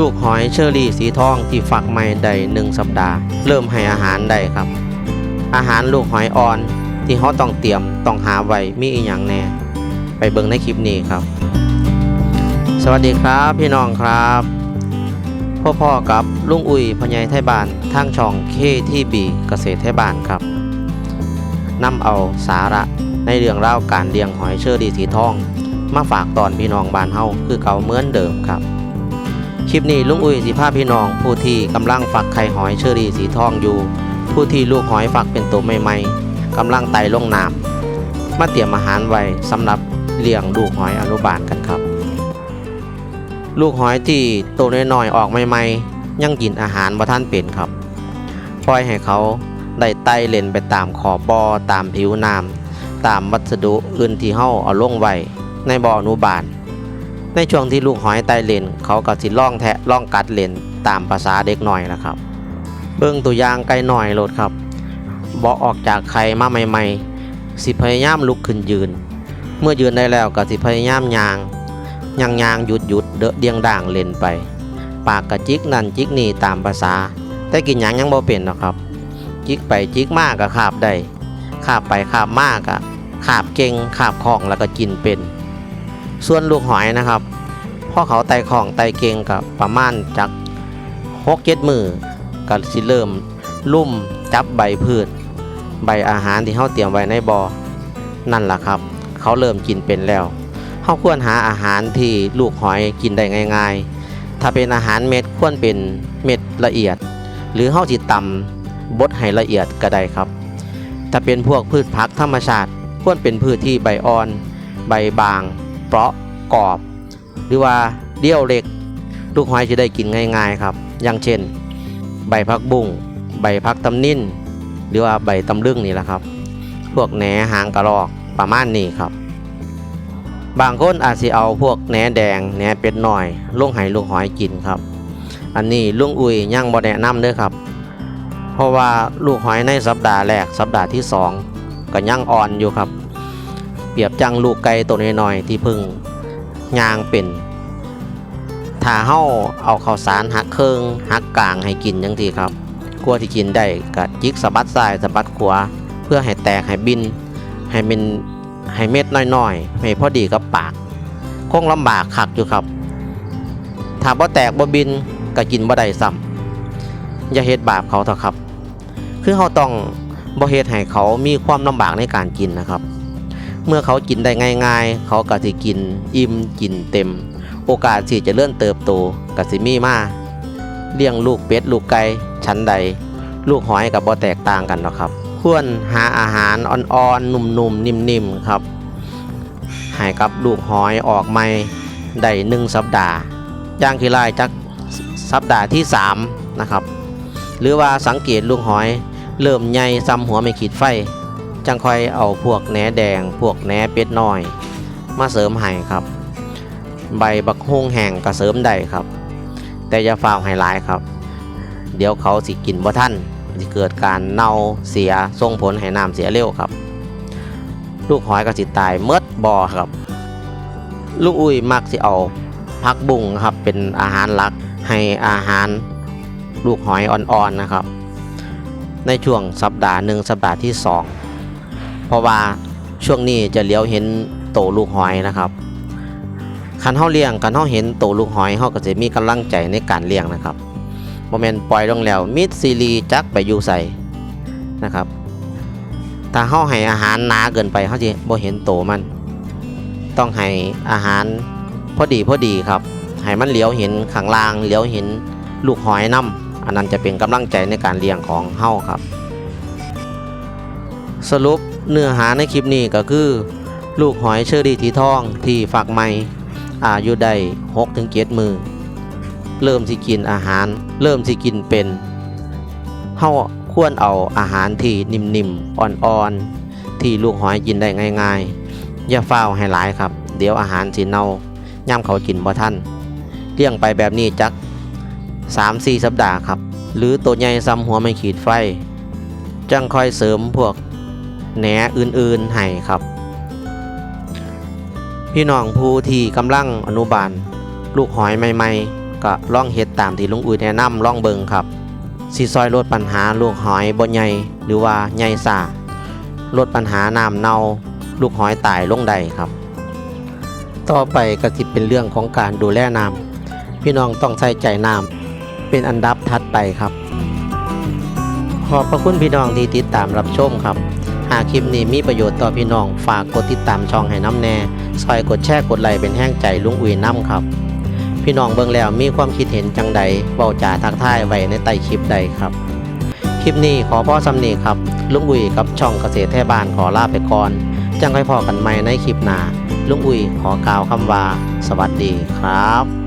ลูกหอยเชอรี่สีทองที่ฟักใหม่ได้หนึ่งสัปดาห์ เริ่มให้อาหารได้ครับ อาหารลูกหอยอ่อนที่เขาต้องเตรียมต้องหาไว้มีอีหยังแน่ ไปเบิ่งในคลิปนี้ครับ สวัสดีครับพี่น้องครับพ่อพ่อกับลุงอุ้ยพญายไทยบ้านทางช่องเคที่บีเกษตรไทยบ้านครับนำเอาสาระในเรื่องราวการเลี้ยงหอยเชอรี่สีทอง มาฝากตอนพี่น้องบ้านเฮาคือเก่าเหมือนเดิมครับ คลิปนี้ลุงอุ้ยสิพาพี่น้อง ผู้ที่กำลังฝักไข่หอยเชอรี่สีทองอยู่ ผู้ที่ลูกหอยฝักเป็นตัวใหม่ๆกำลังไต่ลงน้ำมาเตรียมอาหารไว้สำหรับเลี้ยงลูกหอยอนุบาลกันครับ ลูกหอยที่โตน้อยๆออกใหม่ๆยังกินอาหารบ่ท่านเป็นครับปล่อยให้เขาได้ไต่เล่นไปตามขอบบ่อตามผิวน้ำตามวัสดุอื่นที่เฮาเอาลงไว้ในบ่ออนุบาล ในช่วงที่ลูกหอยไตเลนเขาก็สิล่องแทะล่องกัดเลนตามภาษาเด็กหน่อยนะครับ เบิ่งตัวอย่างไก่หน่อยโลดครับบ่ออกจากไข่มาใหม่ๆ สิพยายามลุกขึ้นยืน เมื่อยืนได้แล้วก็สิพยายามยางยางยางหยุดหยุดเดอะเดียงด่างเลนไป ปากกระจิกนั่นจิกนี่ตามภาษา แต่กินหยังยังบ่เป็นหรอกครับ จิกไปจิกมากก็คาบได้คาบไปคาบมากก็คาบเก่งคาบคล่องแล้วก็กินเป็น ส่วนลูกหอยนะครับพ่อเขาไต่ของไต่เก่งกับประมาณจากหกเจ็ดมือก็สิเริ่มลุ่มจับใบพืช ใบอาหารที่เขาเตรียมไว้ในบอ่อนั่นแหละครับ เขาเริ่มกินเป็นแล้วเขาควรหาอาหารที่ลูกหอยกินได้ง่าย ๆ ถ้าเป็นอาหารเม็ดควรเป็นเม็ดละเอียด หรือเขาจิตตำบดให้ละเอียดก็ได้ครับ ถ้าเป็นพวกพืชผักธรรมชาติควรเป็นพืชที่ใบอ่อน ใบบาง เปราะกรอบ หรือว่าเดี่ยวเล็ก ลูกหอยจะได้กินง่ายๆครับ อย่างเช่น ใบพักบุ้งใบพักตำนิ่นหรือว่าใบตำลึงนี่แหละครับ พวกแหนหางกระรอกประมาณนี้ครับ บางคนอาจสิเอาพวกแหนแดงแหนเป็ดหน่อยลงให้ลูกหอยกินครับ อันนี้ลุงอุ้ยยังบ่แนะนำเด้อครับ เพราะว่าลูกหอยในสัปดาห์แรกสัปดาห์ที่สองก็ยังอ่อนอยู่ครับ เปรียบจังลูกไก่ตัวน้อยๆที่พึ่งยางเป็นถ้าเฮาเอาข้าวสารหักเครื่องหักกลางให้กินจังทีครับกลัวที่กินได้ก็จิกสะบัดซ้ายสะบัดขวาเพื่อให้แตกให้บิน ให้เป็นให้เม็ดน้อยๆให้พอดีกับปากคงลำบากคักอยู่ครับ ถ้าบ่แตกบ่บินก็กินบ่ได้ซ้ำอย่าเฮ็ดบาปเขาเถอะครับ คือเขาต้องบ่เฮ็ดให้เขามีความลำบากในการกินนะครับ เมื่อเขากินได้ง่ายๆ เขาก็สิกิน อิ่มกินเต็ม โอกาสที่จะเลื่อนเติบโตก็สิมีมาเลี้ยงลูกเป็ดลูกไก่ชั้นใด ลูกหอยกับบ่แตกต่างกันหรอกครับ ควรหาอาหารอ่อนๆ นุ่มๆ นิ่มๆ ครับให้กับลูกหอยออกใหม่ได้หนึ่งสัปดาห์ย่างที่ไล่จากสัปดาห์ที่3นะครับหรือว่าสังเกตลูกหอย เริ่มใหญ่ซ้ำหัวไม่ขีดไฟ จังค่อยเอาพวกแหนแดง พวกแหนเป็ดน้อย มาเสริมให้ครับ ใบบักฮุ่งแห้งก็เสริมได้ครับ แต่อย่าฟาวให้หลายครับ เดี๋ยวเขาสิกินบ่ท่านสิเกิดการเน่าเสียส่งผลให้น้ำเสียเร็วครับ ลูกหอยก็สิตายเมดบ่อครับ ลูกอุ้ยมักสิเอาผักบุ้งครับเป็นอาหารหลักให้อาหารลูกหอยอ่อนๆนะครับ ในช่วงสัปดาห์หนึ่งสัปดาห์ที่สอง เพราะว่าช่วงนี้จะเลี้ยวเห็นโตลูกหอยนะครับคันเฮาเลี้ยงคันเฮาเห็นโตลูกหอยเฮาก็จะมีกำลังใจในการเลี้ยงนะครับบ่แม่นปล่อยลงแล้วมิดซีรีจักไปอยู่ใส่นะครับ ถ้าเฮาให้อาหารหนาเกินไปเฮาสิบ่เห็นโตมัน ต้องให้อาหารพอดีพอดีครับให้มันเลี้ยวเห็นข้างล่างเลี้ยวเห็นลูกหอยนํอันนั้นจะเป็นกำลังใจในการเลี้ยงของเฮาครับ สรุป เนื้อหาในคลิปนี้ก็คือ ลูกหอยเชอรี่ทีทองที่ฝักใหม่อายุได้6ถึง7มือ เริ่มสิกินอาหาร เริ่มสิกินเป็นเฮาควรเอาอาหารที่นิ่มๆอ่อนๆ ที่ลูกหอยกินได้ง่ายๆ อย่าฟ้าให้หลายครับ เดี๋ยวอาหารสิเน่าย่ำเขากินบ่ทันเลี้ยงไปแบบนี้จัก 3-4 สัปดาห์ครับ หรือตัวใหญ่ซ้ำหัวไม่ขีดไฟ จังคอยเสริมพวก แหนอื่นๆให้ครับ พี่น้องผู้ที่กำลังอนุบาล ลูกหอยใหม่ก็ล่องเฮ็ดตามที่ลุงอุ้ยแนะนำล่องเบิงครับสิซอยลดปัญหาลูกหอยบ่ใหญ่หรือว่าใหญ่ซ่าลดปัญหาน้ำเน่าลูกหอยตายลงใดครับ ต่อไปก็สิเป็นเรื่องของการดูแลน้ำพี่น้องต้องใส่ใจน้ำเป็นอันดับถัดไปครับ ขอบพระคุณพี่น้องที่ติดตามรับชมครับ หากคลิปนี้มีประโยชน์ต่อพี่น้อง ฝากกดติดตามช่องให้น้ำแน่ซอยกดแชร์กดไลค์เป็นแห้งใจลุงอุยน้ำครับ พี่น้องเบิ่งแล้วมีความคิดเห็นจังใดเบาจ่าทักทายไว้ในใต้คลิปใดครับ คลิปนี้ขอพ่อสำนีครับลุงอุยกับช่องเกษตรแท่บ้านขอลาไปก่อน จังค่อยพอกันใหม่ในคลิปหน้าลุงอุยขอกล่าวคำว่า สวัสดีครับ